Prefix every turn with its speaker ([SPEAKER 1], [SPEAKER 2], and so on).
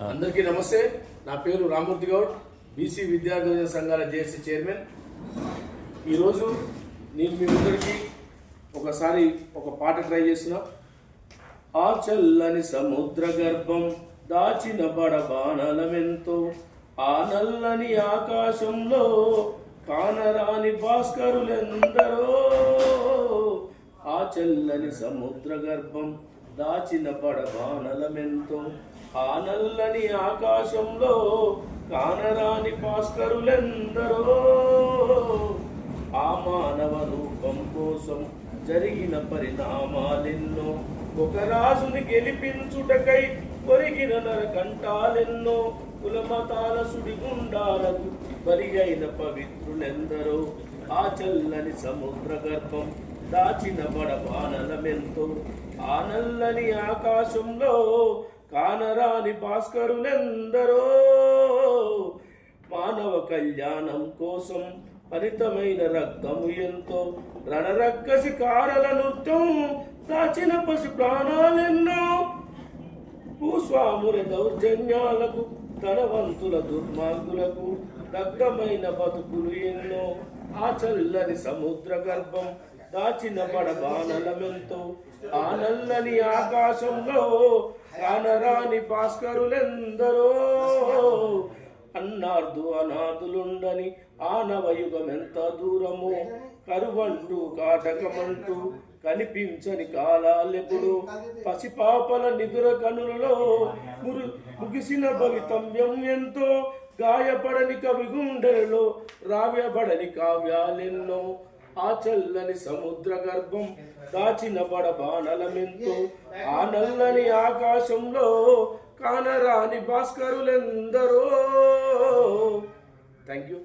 [SPEAKER 1] అందరికీ నమస్తే. నా పేరు రామూర్తి గౌడ్ బీసీ విద్యార్థి సంఘాల జేఏసీ చైర్మన్. ఈరోజు నేను మీ అందరికీ ఒకసారి ఒక పాట ట్రై చేసిన ఆ చల్లని సముద్ర గర్భం దాచిన బడబానలమెంతో ఆ నల్లని ఆకాశంలో కానరాని భాస్కరులెందరో. ఆ చల్లని సముద్ర గర్భం దాచిన పడబానలమెంతో ఆ నల్లని ఆకాశంలో కానరాని భాస్కరులెందరో ఆ మానవ రూపం కోసం జరిగిన పరిణామాలెన్నో ఒక రాజుని గెలిపించుటకై కొరిగిన నరకంటాలెన్నో కులమతాల సుడిగుండాలకు బలి అయిన పవిత్రులెందరో. ఆ చల్లని సముద్ర గర్భం దాచిన బడబానలమెంతో ఆ నల్లని ఆకాశంలో కానరాని భాస్కరులెందరో. మానవ కళ్యాణం కోసం ఫలితమైన రక్తము ఎంతో రణరక్కసి కారల నృత్యం దాచిన పసి ప్రాణాలెన్నో. భూస్వాముల దౌర్జన్యాలకు ధనవంతుల దుర్మార్గులకు దగ్ధమైన బతుకులు ఎన్నో. ఆ చల్లని సముద్ర గర్భం దాచిన బడబానలమెంతో ఆ నల్లని ఆకాశంలో కానరాని భాస్కరులెందరో. అన్నార్దు అనాథులుండని ఆనవయుగమెంత దూరమో కరువంటూ కాటకమంటూ కనిపించని కాలాలెప్పుడు. పసిపాపల నిదుర కనులలో మురు ముగిసిన భవితవ్యం ఎంతో గాయపడని కవి గుండెలలో రావ్యబడని కావ్యాలెన్నో. ఆ చల్లని సముద్ర గర్భం దాచిన బడబానలమెంతో ఆ నల్లని ఆకాశంలో కానరాని భాస్కరులెందరో. Thank you